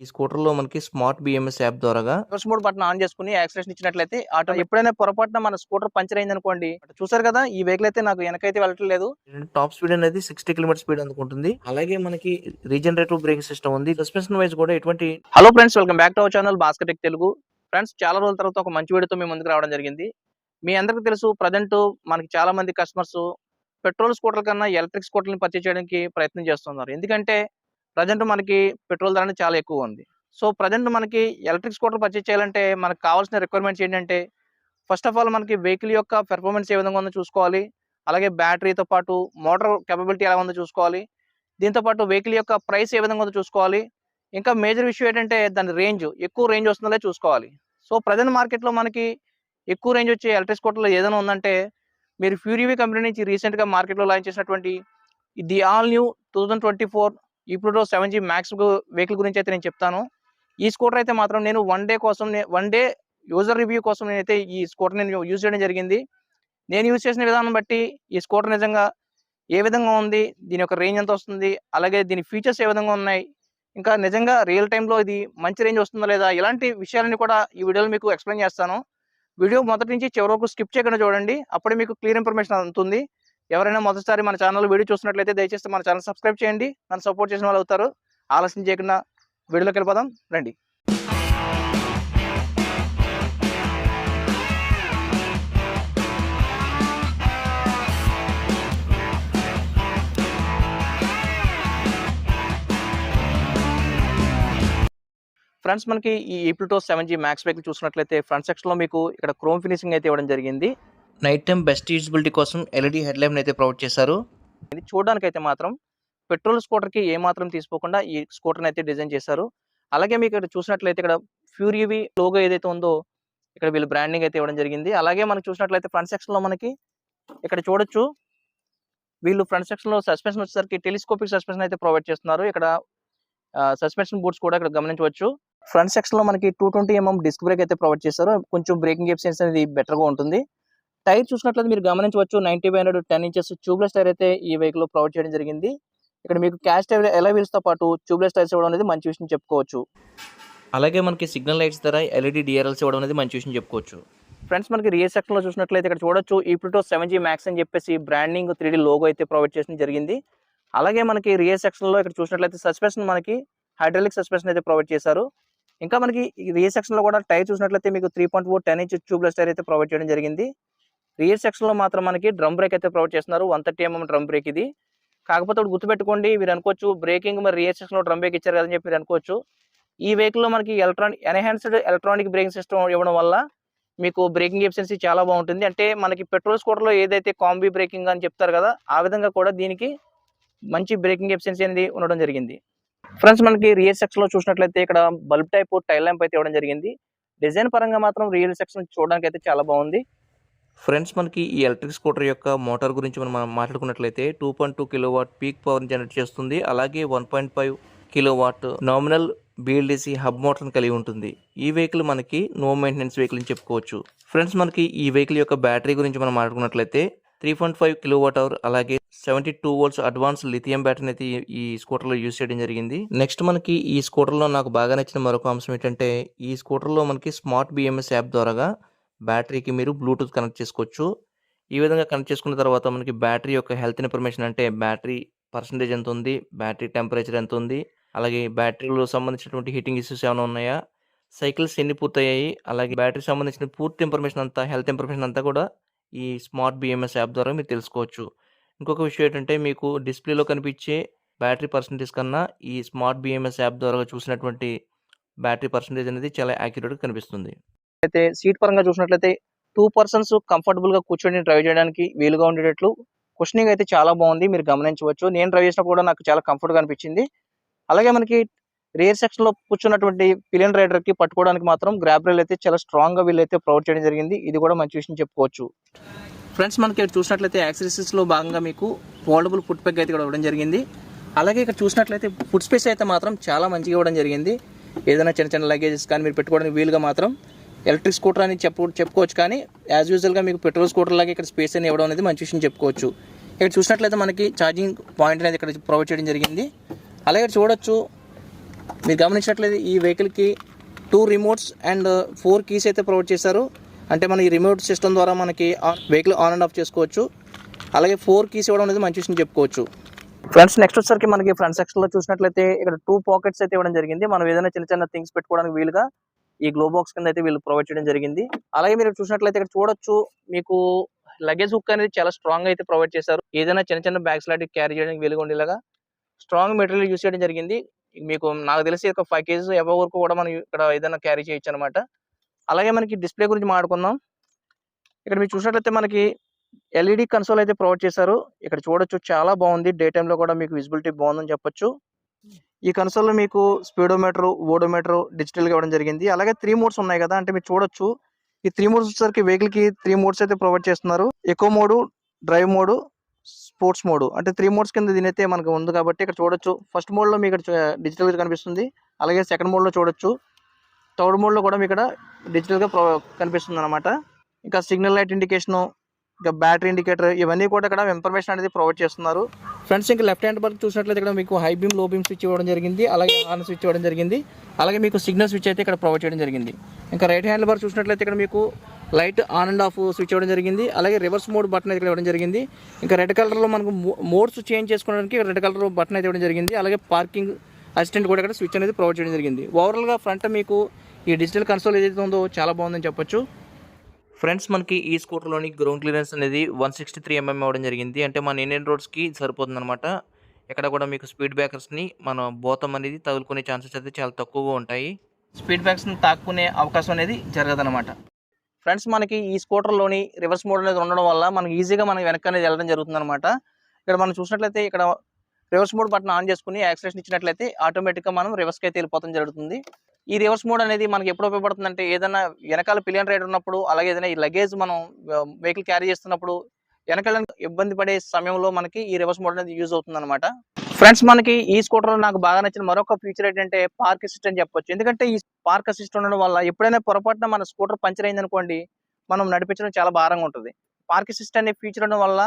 ఈ స్కూటర్‌లో మనకి స్మార్ట్ బీఎంఎస్ యాప్ ద్వారాగా రివర్స్ మోడ్ బటన్ ఆన్ చేసుకుని యాక్సిలేషన్ ఇచ్చినట్లయితే ఆటో ఎప్పుడైనా పొరపాటున మన స్కూటర్ పంచర్ అయింది అనుకోండి చూసారు కదా ఈ వెహికల్ అయితే నాకు వెనకైతే వెళ్ళట్లేదు టాప్ స్పీడ్ అనేది సిక్స్టీ కిలోమీటర్ స్పీడ్ అందుకుంటుంది. అలాగే మనకి రీజనరేటివ్ బ్రేక్ సిస్టమ్ ఉంది. సస్పెన్షన్ వైజ్ కూడా ఎటువంటి hello friends welcome back to our channel Bhaskar tech Telugu. Friends చాలా రోజుల తర్వాత ఒక మంచి వీడియోతో మీ ముందుకు రావడం జరిగింది. మీ అందరికీ తెలుసు ప్రజెంట్ మనకి చాలా మంది కస్టమర్స్ పెట్రోల్ స్కూటర్ కన్నా ఎలక్ట్రిక్ స్కూటర్ని పర్చేజ్ చేయడానికి ప్రయత్నం చేస్తున్నారు. ఎందుకంటే ప్రజెంట్ మనకి పెట్రోల్ ధర అనేది చాలా ఎక్కువ ఉంది. సో ప్రజెంట్ మనకి ఎలక్ట్రిక్ స్కూటర్ పర్చేజ్ చేయాలంటే మనకు కావాల్సిన రిక్వైర్మెంట్స్ ఏంటంటే ఫస్ట్ ఆఫ్ ఆల్ మనకి వెహికల్ యొక్క పెర్ఫార్మెన్స్ ఏ విధంగా ఉందో చూసుకోవాలి. అలాగే బ్యాటరీతో పాటు మోటార్ కెపబిలిటీ ఎలా ఉందో చూసుకోవాలి. దీంతో పాటు వెహికల్ యొక్క ప్రైస్ ఏ విధంగా ఉందో చూసుకోవాలి. ఇంకా మేజర్ విషయం ఏంటంటే దాని రేంజ్ ఎక్కువ రేంజ్ వస్తుందో చూసుకోవాలి. సో ప్రజెంట్ మార్కెట్లో మనకి ఎక్కువ రేంజ్ వచ్చే ఎలక్ట్రిక్ స్కూటర్లో ఏదైనా ఉందంటే మీరు ఫ్యూరీవీ కంపెనీ నుంచి రీసెంట్గా మార్కెట్లో లాంచ్ చేసినటువంటి the all new two thousand twenty four ఇప్పుడు సెవెన్ జీ మ్యాక్స్ వెహికల్ గురించి అయితే నేను చెప్తాను. ఈ స్కూటర్ అయితే మాత్రం నేను వన్ డే కోసం వన్ డే యూజర్ రివ్యూ కోసం నేనైతే ఈ స్కూటర్ నేను యూజ్ చేయడం జరిగింది. నేను యూజ్ చేసిన విధానం బట్టి ఈ స్కూటర్ నిజంగా ఏ విధంగా ఉంది దీని యొక్క రేంజ్ ఎంత వస్తుంది అలాగే దీని ఫీచర్స్ ఏ విధంగా ఉన్నాయి ఇంకా నిజంగా రియల్ టైంలో ఇది మంచి రేంజ్ వస్తుందా లేదా ఇలాంటి విషయాలని కూడా ఈ వీడియోలో మీకు ఎక్స్ప్లెయిన్ చేస్తాను. వీడియో మొదటి నుంచి చివరి వరకు స్కిప్ చేయకుండా చూడండి అప్పుడే మీకు క్లియర్ ఇన్ఫర్మేషన్ అందుతుంది. ఎవరైనా మొదటిసారి మన ఛానల్ వీడియో చూసినట్లయితే దయచేసి మన ఛానల్ సబ్స్క్రైబ్ చేయండి. నన్ను సపోర్ట్ చేసిన వాళ్ళు అవుతారు. ఆలస్యం చేయకుండా వీడియోలోకి వెళ్ళిపోదాం. రండి. ఫ్రెండ్స్ మనకి ఈ Eprito seven G max bike చూసినట్లయితే ఫ్రంట్ సెక్షన్లో మీకు ఇక్కడ క్రోమ్ ఫినిషింగ్ అయితే ఇవ్వడం జరిగింది. నైట్ టైం బెస్ట్ యూజిబిలిటీ కోసం ఎల్ఈడి హెడ్ లైట్ అయితే ప్రొవైడ్ చేశారు. ఇది చూడడానికైతే అయితే మాత్రం పెట్రోల్ స్కూటర్కి ఏ మాత్రం తీసుకోకుండా ఈ స్కూటర్ని అయితే డిజైన్ చేశారు. అలాగే మీకు ఇక్కడ చూసినట్లయితే ఇక్కడ ఫ్యూరీవి లోగో ఏదైతే ఉందో ఇక్కడ వీళ్ళు బ్రాండింగ్ అయితే ఇవ్వడం జరిగింది. అలాగే మనకు చూసినట్లయితే ఫ్రంట్ సెక్షన్లో మనకి ఇక్కడ చూడొచ్చు. వీళ్ళు ఫ్రంట్ సెక్షన్లో సస్పెన్షన్ వచ్చేసరికి టెలిస్కోపిక్ సస్పెన్షన్ అయితే ప్రొవైడ్ చేస్తున్నారు. ఇక్కడ సస్పెన్షన్ బోర్డ్స్ కూడా ఇక్కడ గమనించవచ్చు. ఫ్రంట్ సెక్షన్లో మనకి two twenty mm disc brake అయితే ప్రొవైడ్ చేస్తారు కొంచెం బ్రేకింగ్ ఎఫిషియన్సీ అనేది బెటర్గా ఉంటుంది. టైర్ చూసినట్లయితే మీరు గమనించవచ్చు ninety five hundred ten inches tubeless tyre అయితే ఈ వెహికల్ ప్రొవైడ్ చేయడం జరిగింది. ఇక్కడ మీకు క్యాష్ టైర్ ఎలా వీల్స్తో పాటు ట్యూబ్లెస్ టైర్స్ ఇవ్వడం అనేది మంచి విషయం చెప్పుకోవచ్చు. అలాగే మనకి సిగ్నల్ లైట్స్ ధర ఎల్ఈడి డిఆర్ఎల్స్ ఇవ్వడం అనేది మంచి విషయం చెప్పుకోవచ్చు. ఫ్రెండ్స్ మనకి రియర్ సెక్షన్లో చూసినట్లయితే ఇక్కడ చూడొచ్చు ఈ ప్లూటో సెవెన్ జీ మ్యాక్స్ అని చెప్పేసి బ్రాండింగ్ త్రీ డి లోగో అయితే ప్రొవైడ్ చేయడం జరిగింది. అలాగే మనకి రియర్ సెక్షన్లో ఇక్కడ చూసినట్లయితే సస్పెన్షన్ మనకి హైడ్రాలిక్ సస్పెన్షన్ అయితే ప్రొవైడ్ చేశారు. ఇంకా మనకి రియర్ సెక్షన్లో కూడా టైర్ చూసినట్లయితే మీకు three point four ten inch tubeless tyre అయితే ప్రొవైడ్ చేయడం జరిగింది. రియర్ సెక్షన్లో మాత్రం మనకి డ్రమ్ బ్రేక్ అయితే ప్రొవైడ్ చేస్తున్నారు. One thirty mm drum brake ఇది. కాకపోతే ఇప్పుడు గుర్తుపెట్టుకోండి మీరు అనుకోవచ్చు బ్రేకింగ్ మరి రియర్ సెక్షన్లో డ్రమ్ బ్రేక్ ఇచ్చారు కదని చెప్పి మీరు అనుకోవచ్చు. ఈ వెహికల్లో మనకి electronic enhanced electronic braking system ఇవ్వడం వల్ల మీకు బ్రేకింగ్ ఎఫిషియన్సీ చాలా బాగుంటుంది. అంటే మనకి పెట్రోల్ స్కూటర్లో ఏదైతే కాంబీ బ్రేకింగ్ అని చెప్తారు కదా ఆ విధంగా కూడా దీనికి మంచి బ్రేకింగ్ ఎఫిషియన్సీ అనేది ఉండడం జరిగింది. ఫ్రెండ్స్ మనకి రియర్ సెక్షన్లో చూసినట్లయితే ఇక్కడ బల్బ్ టైప్ టైల్ ల్యాంప్ అయితే ఇవ్వడం జరిగింది. డిజైన్ పరంగా మాత్రం రియర్ సెక్షన్ చూడడానికి అయితే చాలా బాగుంది. ఫ్రెండ్స్ మనకి ఈ ఎలక్ట్రిక్ స్కూటర్ యొక్క మోటార్ గురించి మనం మాట్లాడుకున్నట్లయితే two point two kilo watt peak పవర్ని జనరేట్ చేస్తుంది. అలాగే one point five kilo watt nominal BLDC hub మోటార్ని కలిగి ఉంటుంది. ఈ వెహికల్ మనకి నో మెయింటెనెన్స్ వెహికల్ అని చెప్పుకోవచ్చు. ఫ్రెండ్స్ మనకి ఈ వెహికల్ యొక్క బ్యాటరీ గురించి మనం మాట్లాడుకున్నట్లయితే three point five kilowatt hour అలాగే seventy two volts advance lithium బ్యాటరీని అయితే ఈ- స్కూటర్లో యూజ్ చేయడం జరిగింది. నెక్స్ట్ మనకి ఈ స్కూటర్లో నాకు బాగా నచ్చిన మరొక అంశం ఏంటంటే ఈ స్కూటర్లో మనకి స్మార్ట్ బిఎంఎస్ యాప్ ద్వారా బ్యాటరీకి మీరు బ్లూటూత్ కనెక్ట్ చేసుకోవచ్చు. ఈ విధంగా కనెక్ట్ చేసుకున్న తర్వాత మనకి బ్యాటరీ యొక్క హెల్త్ ఇన్ఫర్మేషన్ అంటే బ్యాటరీ పర్సంటేజ్ ఎంత ఉంది బ్యాటరీ టెంపరేచర్ ఎంత ఉంది అలాగే బ్యాటరీలో సంబంధించినటువంటి హీటింగ్ ఇష్యూస్ ఏమైనా ఉన్నాయా? సైకిల్స్ ఎన్ని పూర్తయ్యాయి అలాగే బ్యాటరీ సంబంధించిన పూర్తి ఇన్ఫర్మేషన్ అంతా హెల్త్ ఇన్ఫర్మేషన్ అంతా కూడా ఈ స్మార్ట్ బిఎంఎస్ యాప్ ద్వారా మీరు తెలుసుకోవచ్చు. ఇంకొక విషయం ఏంటంటే మీకు డిస్ప్లేలో కనిపించే బ్యాటరీ పర్సంటేజ్ కన్నా ఈ స్మార్ట్ బిఎంఎస్ యాప్ ద్వారా చూసినటువంటి బ్యాటరీ పర్సంటేజ్ అనేది చాలా యాక్యురేట్గా కనిపిస్తుంది. అయితే సీట్ పరంగా చూసినట్లయితే టూ పర్సన్స్ కంఫర్టబుల్గా కూర్చొని డ్రైవ్ చేయడానికి వీలుగా ఉండేటట్లు. క్వశ్చనింగ్ అయితే చాలా బాగుంది మీరు గమనించవచ్చు. నేను డ్రైవ్ చేసినప్పుడు కూడా నాకు చాలా కంఫర్ట్గా అనిపించింది. అలాగే మనకి రేర్ సెక్షన్లో కూర్చున్నటువంటి పిలియన్ రైడర్కి పట్టుకోవడానికి మాత్రం గ్రాబ్ రైల్ అయితే చాలా స్ట్రాంగ్గా వీళ్ళైతే ప్రొవైడ్ చేయడం జరిగింది. ఇది కూడా మంచి విషయం చెప్పుకోవచ్చు. ఫ్రెండ్స్ మనకి చూసినట్లయితే యాక్సెసరీస్లో భాగంగా మీకు ఫోల్డబుల్ ఫుట్ పెగ్ అయితే ఇక్కడ ఇవ్వడం జరిగింది. అలాగే ఇక్కడ చూసినట్లయితే ఫుడ్ స్పేస్ అయితే మాత్రం చాలా మంచిగా ఇవ్వడం జరిగింది. ఏదైనా చిన్న చిన్న లగేజెస్ కానీ మీరు పెట్టుకోవడానికి వీలుగా మాత్రం ఎలక్ట్రిక్ స్కూటర్ అని చెప్పు చెప్పుకోవచ్చు కానీ యాజ్ యూజువల్గా మీకు పెట్రోల్ స్కూటర్ లాగా ఇక్కడ స్పేస్ అని ఇవ్వడం అనేది మంచి విషయం చెప్పుకోవచ్చు. ఇక్కడ చూసినట్లయితే మనకి ఛార్జింగ్ పాయింట్ అనేది ఇక్కడ ప్రొవైడ్ చేయడం జరిగింది. అలాగే ఇక్కడ చూడొచ్చు మీరు గమనించినట్లయితే ఈ వెహికల్కి two remotes and four keys అయితే ప్రొవైడ్ చేశారు. అంటే మన ఈ రిమోట్ సిస్టమ్ ద్వారా మనకి వెహికల్ ఆన్ అండ్ ఆఫ్ చేసుకోవచ్చు. అలాగే ఫోర్ కీస్ ఇవ్వడం అనేది మంచి విషయం చెప్పుకోవచ్చు. ఫ్రెండ్స్ నెక్స్ట్ వచ్చేసరికి మనకి ఫ్రంట్ సెక్షన్లో చూసినట్లయితే ఇక్కడ టూ పాకెట్స్ అయితే ఇవ్వడం జరిగింది. మనం ఏదైనా చిన్న చిన్న థింగ్స్ పెట్టుకోవడానికి వీలుగా ఈ గ్లో బాక్స్ కింద అయితే వీళ్ళు ప్రొవైడ్ చేయడం జరిగింది. అలాగే మీరు చూసినట్లయితే ఇక్కడ చూడొచ్చు మీకు లగేజ్ హుక్ అనేది చాలా స్ట్రాంగ్ అయితే ప్రొవైడ్ చేశారు. ఏదైనా చిన్న చిన్న బ్యాగ్స్ లాంటివి క్యారీ చేయడానికి వీలుగా ఉండేలాగా స్ట్రాంగ్ మెటీరియల్ యూస్ చేయడం జరిగింది. మీకు నాకు తెలిసి ఒక ఫైవ్ కేజీస్ ఎవరి వరకు కూడా మనం ఇక్కడ ఏదైనా క్యారీ చేయొచ్చు అనమాట అలాగే మనకి డిస్ప్లే గురించి మాట్లాడుకుందాం. ఇక్కడ మీరు చూసినట్లయితే మనకి ఎల్ఈడి కన్సోల్ అయితే ప్రొవైడ్ చేశారు. ఇక్కడ చూడొచ్చు చాలా బాగుంది. డే లో కూడా మీకు విజిబిలిటీ బాగుందని చెప్పొచ్చు. ఈ కన్సోల్లో మీకు స్పీడోమీటర్ ఓడోమీటర్ డిజిటల్గా ఇవ్వడం జరిగింది. అలాగే త్రీ మోడ్స్ ఉన్నాయి కదా అంటే మీరు చూడొచ్చు. ఈ త్రీ మోడ్స్ వచ్చేసరికి వెహికల్కి త్రీ మోడ్స్ అయితే ప్రొవైడ్ చేస్తున్నారు. Eco mode drive mode sports mode. అంటే త్రీ మోడ్స్ కింద దీని అయితే మనకు ఉంది కాబట్టి ఇక్కడ చూడొచ్చు. ఫస్ట్ మోడ్లో మీకు ఇక్కడ డిజిటల్గా కనిపిస్తుంది. అలాగే సెకండ్ మోడ్లో చూడొచ్చు. థర్డ్ మోడ్లో కూడా మీకు ఇక్కడ డిజిటల్గా ప్రొ- కనిపిస్తుంది అనమాట ఇంకా సిగ్నల్ లైట్ ఇండికేషన్ ఇంకా బ్యాటరీ ఇండికేటర్ ఇవన్నీ కూడా ఇక్కడ ఇన్ఫర్మేషన్ అనేది ప్రొవైడ్ చేస్తున్నారు. ఫ్రెండ్స్ ఇంకా లెఫ్ట్ హ్యాండ్ బర్త్ చూసినట్లయితే ఇక్కడ మీకు హై బీమ్లో బీమ్ స్విచ్ ఇవ్వడం జరిగింది. అలాగే ఆన్ స్విచ్ ఇవ్వడం జరిగింది. అలాగే మీకు సిగ్నల్ స్విచ్ అయితే ఇక్కడ ప్రొవైడ్ చేయడం జరిగింది. ఇంకా రైట్ హ్యాండ్ బార్ చూసినట్లయితే ఇక్కడ మీకు light on and off switch ఇవ్వడం జరిగింది. అలాగే రివర్స్ మోడ్ బటన్ అయితే ఇక్కడ ఇవ్వడం జరిగింది. ఇంకా రెడ్ కలర్లో మనకు మోడ్స్ చేంజ్ చేసుకోవడానికి రెడ్ కలర్ బటన్ అయితే ఇవ్వడం జరిగింది. అలాగే పార్కింగ్ అసిస్టెంట్ కూడా ఇక్కడ స్విచ్ అనేది ప్రొవైడ్ చేయడం జరిగింది. ఓవరాల్గా ఫ్రంట్ మీకు ఈ డిజిటల్ కన్సోల్ ఏదైతే ఉందో చాలా బాగుందని చెప్పొచ్చు. ఫ్రెండ్స్ మనకి ఈ స్కూటర్లోని గ్రౌండ్ క్లియరెన్స్ అనేది వన్ సిక్స్టీ త్రీ ఎంఎం అవ్వడం జరిగింది. అంటే మన ఇండియన్ రోడ్స్కి సరిపోతుంది అనమాట ఎక్కడ కూడా మీకు స్పీడ్ బ్రేకర్స్ని మన బోతం అనేది తగులుకునే ఛాన్సెస్ అయితే చాలా తక్కువగా ఉంటాయి. స్పీడ్ బ్రేకర్స్ని తాక్కునే అవకాశం అనేది జరగదనమాట ఫ్రెండ్స్ మనకి ఈ స్కూటర్లోని రివర్స్ మోడ్ అనేది ఉండడం వల్ల మనకి ఈజీగా మనం వెనక్కి అనేది వెళ్ళడం జరుగుతుంది అనమాట ఇక్కడ మనం చూసినట్లయితే ఇక్కడ రివర్స్ మోడ్ బటన్ ఆన్ చేసుకుని యాక్సిలేషన్ ఇచ్చినట్లయితే ఆటోమేటిక్గా మనం రివర్స్కి అయితే వెళ్ళిపోవడం జరుగుతుంది. ఈ రివర్స్ మోడ్ అనేది మనకి ఎప్పుడు ఉపయోగపడుతుంది అంటే ఏదైనా వెనకాల పిలియన్ రైడ్ ఉన్నప్పుడు అలాగే ఏదైనా ఈ లగేజ్ మనం వెహికల్ క్యారీ చేస్తున్నప్పుడు వెనకాల ఇబ్బంది పడే సమయంలో మనకి ఈ రివర్స్ మోడ్ అనేది యూజ్ అవుతుంది అనమాట ఫ్రెండ్స్ మనకి ఈ స్కూటర్లో నాకు బాగా నచ్చిన మరొక ఫీచర్ ఏంటంటే పార్క్ అసిస్ట్ అని చెప్పొచ్చు. ఎందుకంటే ఈ పార్క్ అసిస్ట్ ఉండడం వల్ల ఎప్పుడైనా పొరపాటున మన స్కూటర్ పంచర్ అయింది అనుకోండి మనం నడిపించడం చాలా భారంగా ఉంటుంది. పార్క్ అసిస్ట్ అనే ఫీచర్ ఉండడం వల్ల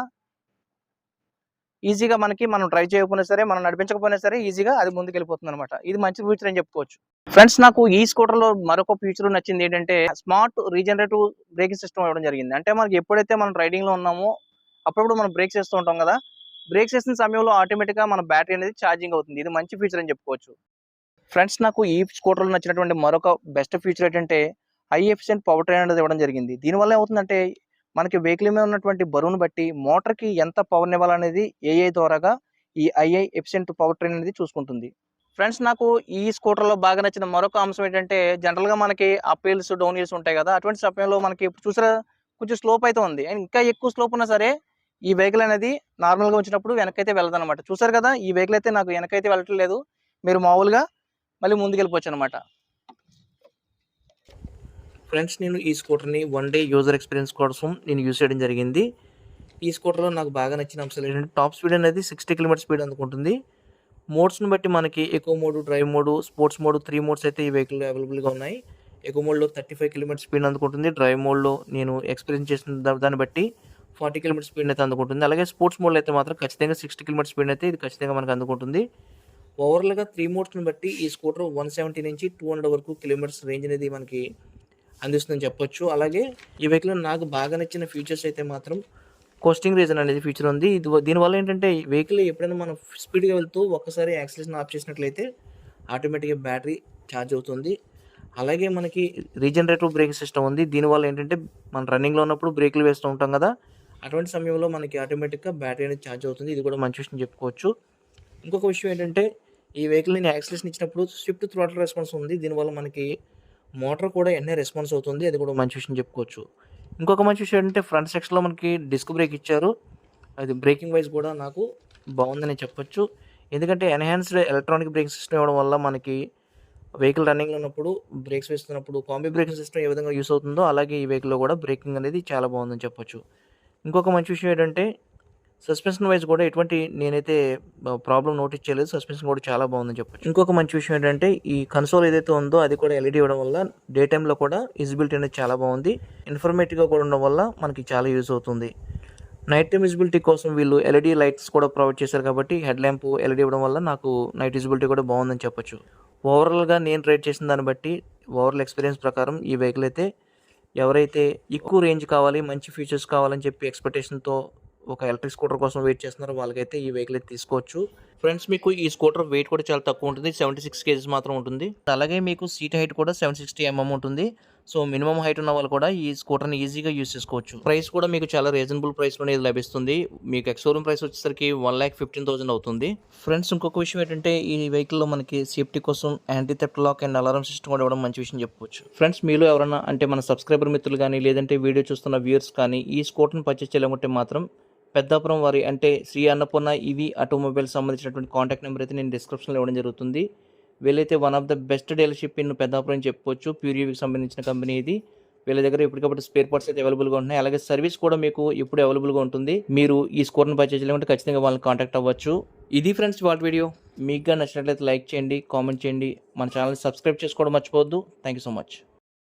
ఈజీగా మనకి మనం డ్రైవ్ చేయకపోయినా సరే మనం నడిపించకపోయినా సరే ఈజీగా అది ముందుకు వెళ్ళిపోతుంది అనమాట ఇది మంచి ఫ్యూచర్ అని చెప్పుకోవచ్చు. ఫ్రెండ్స్ నాకు ఈ స్కూటర్లో మరొక ఫ్యూచర్ నచ్చింది ఏంటంటే స్మార్ట్ రీజనరేటివ్ బ్రేకింగ్ సిస్టమ్ ఇవ్వడం జరిగింది. అంటే మనకి ఎప్పుడైతే మనం రైడింగ్లో ఉన్నామో అప్పుడప్పుడు మనం బ్రేక్ చేస్తూ ఉంటాం కదా బ్రేక్ చేసిన సమయంలో ఆటోమేటిక్గా మన బ్యాటరీ అనేది ఛార్జింగ్ అవుతుంది. ఇది మంచి ఫీచర్ అని చెప్పుకోవచ్చు. ఫ్రెండ్స్ నాకు ఈ స్కూటర్లో నచ్చినటువంటి మరొక బెస్ట్ ఫీచర్ ఏంటంటే హై ఎఫిషియెంట్ పవర్ ట్రైన్ అనేది ఇవ్వడం జరిగింది. దీనివల్ల ఏమవుతుందంటే మనకి వెహికల్ మీద ఉన్నటువంటి బరువును బట్టి మోటార్కి ఎంత పవర్ ఇవ్వాలనేది ఏఐ ద్వారాగా ఈ ఐఐ ఎఫిషియంట్ పవర్ ట్రైన్ అనేది చూసుకుంటుంది. ఫ్రెండ్స్ నాకు ఈ స్కూటర్లో బాగా నచ్చిన మరొక అంశం ఏంటంటే జనరల్గా మనకి అప్ హిల్స్ డౌన్ హిల్స్ ఉంటాయి కదా అటువంటి సమయంలో మనకి చూసారా కొంచెం స్లోప్ అయితే ఉంది. అండ్ ఇంకా ఎక్కువ స్లోప్ ఉన్నా సరే ఈ వెహికల్ అనేది నార్మల్గా వచ్చినప్పుడు వెనకైతే వెళ్ళదు అనమాట చూసారు కదా ఈ వెహికల్ అయితే నాకు వెనకైతే వెళ్ళట్లేదు. మీరు మామూలుగా మళ్ళీ ముందుకు వెళ్ళిపోవచ్చు అనమాట ఫ్రెండ్స్ నేను ఈ స్కూటర్ని వన్ డే యూజర్ ఎక్స్పీరియన్స్ కోసం నేను యూజ్ చేయడం జరిగింది. ఈ స్కూటర్లో నాకు బాగా నచ్చిన అంశాలు ఏంటంటే టాప్ స్పీడ్ అనేది సిక్స్టీ కిలోమీటర్ స్పీడ్ అందుకుంటుంది. మోడ్స్ని బట్టి మనకి eco mode drive mode sports mode three modes అయితే ఈ వెహికల్ అవైలబుల్గా ఉన్నాయి. ఎకో మోడ్లో థర్టీ ఫైవ్ కిలోమీటర్ స్పీడ్ అందుకుంటుంది. డ్రైవ్ మోడ్లో నేను ఎక్స్పీరియన్స్ చేసిన దాన్ని బట్టి ఫార్టీ కిలోమీటర్ స్పీడ్ అయితే అందుకుంటుంది. అలాగే స్పోర్ట్స్ మోడ్లో అయితే మాత్రం ఖచ్చితంగా సిక్స్టీ కిలోమీటర్ స్పీడ్ అయితే ఇది ఖచ్చితంగా మనకు అందుకుంటుంది. ఓవరాల్గా త్రీ మోడ్స్ని బట్టి ఈ స్కూటర్ వన్ సెవెంటీ నుంచి టూ హండ్రెడ్ వరకు కిలోమీటర్స్ రేంజ్ అనేది మనకి అందిస్తుందని చెప్పొచ్చు. అలాగే ఈ వెహికల్లో నాకు బాగా నచ్చిన ఫీచర్స్ అయితే మాత్రం కోస్టింగ్ రీజన్ అనేది ఫీచర్ ఉంది. ఇది దీనివల్ల ఏంటంటే వెహికల్ ఎప్పుడైనా మనం స్పీడ్గా వెళ్తూ ఒక్కసారి యాక్సిలేషన్ ఆఫ్ చేసినట్లయితే ఆటోమేటిక్గా బ్యాటరీ ఛార్జ్ అవుతుంది. అలాగే మనకి రీజనరేటివ్ బ్రేక్ సిస్టమ్ ఉంది. దీనివల్ల ఏంటంటే మనం రన్నింగ్లో ఉన్నప్పుడు బ్రేకులు వేస్తూ ఉంటాం కదా అటువంటి సమయంలో మనకి ఆటోమేటిక్గా బ్యాటరీ అనేది ఛార్జ్ అవుతుంది. ఇది కూడా మంచి విషయం చెప్పుకోవచ్చు. ఇంకొక విషయం ఏంటంటే ఈ వెహికల్ నేను యాక్సిలేషన్ ఇచ్చినప్పుడు స్విఫ్ట్ థ్రోటల్ రెస్పాన్స్ ఉంది. దీనివల్ల మనకి మోటార్ కూడా ఎన్నే రెస్పాన్స్ అవుతుంది అది కూడా మంచి విషయం చెప్పుకోవచ్చు. ఇంకొక మంచి విషయం ఏంటంటే ఫ్రంట్ సెక్షన్లో మనకి డిస్క్ బ్రేక్ ఇచ్చారు. అది బ్రేకింగ్ వైజ్ కూడా నాకు బాగుందని చెప్పొచ్చు. ఎందుకంటే ఎన్హాన్స్డ్ ఎలక్ట్రానిక్ బ్రేకింగ్ సిస్టమ్ ఇవ్వడం వల్ల మనకి వెహికల్ రన్నింగ్లో ఉన్నప్పుడు బ్రేక్స్ వేస్తున్నప్పుడు కాంబీ బ్రేకింగ్ సిస్టమ్ ఏ విధంగా యూస్ అవుతుందో అలాగే ఈ వెహికల్లో కూడా బ్రేకింగ్ అనేది చాలా బాగుందని చెప్పొచ్చు. ఇంకొక మంచి విషయం ఏంటంటే సస్పెన్షన్ వైజ్ కూడా ఎటువంటి నేనైతే ప్రాబ్లం నోటీస్ చేయలేదు. సస్పెన్షన్ కూడా చాలా బాగుందని చెప్పొచ్చు. ఇంకొక మంచి విషయం ఏంటంటే ఈ కన్సోల్ ఏదైతే ఉందో అది కూడా ఎల్ఈడి ఇవ్వడం వల్ల డే టైంలో కూడా విజిబిలిటీ అనేది చాలా బాగుంది. ఇన్ఫర్మేటివ్గా కూడా ఉండడం వల్ల మనకి చాలా యూజ్ అవుతుంది. నైట్ టైం విజిబిలిటీ కోసం వీళ్ళు ఎల్ఈడి లైట్స్ కూడా ప్రొవైడ్ చేశారు కాబట్టి హెడ్ ల్యాంప్ ఎల్ఈడి ఇవ్వడం వల్ల నాకు నైట్ విజిబిలిటీ కూడా బాగుందని చెప్పొచ్చు. ఓవరాల్గా నేను రైడ్ చేసిన దాన్ని బట్టి ఓవరాల్ ఎక్స్పీరియన్స్ ప్రకారం ఈ వెహికల్ అయితే ఎవరైతే ఎక్కువ రేంజ్ కావాలి మంచి ఫీచర్స్ కావాలని చెప్పి ఎక్స్పెక్టేషన్తో ఒక ఎలక్ట్రిక్ స్కూటర్ కోసం వెయిట్ చేస్తున్నారు. వాళ్ళకైతే ఈ వెహికల్ అయితే తీసుకోవచ్చు. ఫ్రెండ్స్ మీకు ఈ స్కూటర్ వెయిట్ కూడా చాలా తక్కువ ఉంటుంది. సెవెంటీ సిక్స్ కేజీస్ మాత్రం ఉంటుంది. అలాగే మీకు సీట్ హైట్ కూడా సెవెన్ సిక్స్టీ ఎంఎం ఉంటుంది. సో మినిమం హైట్ ఉన్న వాళ్ళు కూడా ఈ స్కూటర్ని ఈజీగా యూస్ చేసుకోవచ్చు. ప్రైస్ కూడా మీకు చాలా రీజనబుల్ ప్రైస్లోనే ఇది లభిస్తుంది. మీకు ఎక్స్షోరూమ్ ప్రైస్ వచ్చేసరికి వన్ ల్యాక్ ఫిఫ్టీన్ థౌసండ్ అవుతుంది. ఫ్రెండ్స్ ఇంకొక విషయం ఏంటంటే ఈ వెహికల్లో మనకి సేఫ్టీ కోసం anti theft lock and alarm system కూడా ఇవ్వడం మంచి విషయం చెప్పవచ్చు ఫ్రెండ్స్ మీలో ఎవరైనా అంటే మన సబ్స్క్రైబర్ మిత్రులు కానీ లేదంటే వీడియో చూస్తున్న వ్యూయర్స్ కానీ ఈ స్కూటర్ని పర్చేస్ చేయాలనుకుంటే మాత్రం పెద్దాపురం వారి అంటే శ్రీ అన్నపూర్ణ ఇవి ఆటోమొబైల్ సంబంధించినటువంటి కాంటాక్ట్ నెంబర్ అయితే నేను డిస్క్రిప్షన్లో ఇవ్వడం జరుగుతుంది. వీళ్ళైతే one of the best dealership in Peddapuram అని చెప్పుకోవచ్చు ప్యూరివికి సంబంధించిన కంపెనీ ఇది. వీళ్ళ దగ్గర ఎప్పటికప్పుడు స్పేర్ పార్ట్స్ అయితే అవైలబుల్గా ఉన్నాయి అలాగే సర్వీస్ కూడా మీకు ఎప్పుడు అవైలబుల్గా ఉంటుంది. మీరు ఈ స్కోర్ని పర్చేజ్ చేయాలంటే ఖచ్చితంగా వాళ్ళని కాంటాక్ట్ అవ్వచ్చు. ఇది ఫ్రెండ్స్ వాటి వీడియో మీకు నచ్చినట్లయితే లైక్ చేయండి కామెంట్ చేయండి. మన ఛానల్ని సబ్స్క్రైబ్ చేసుకోవడం మర్చిపోవద్దు. Thank you so much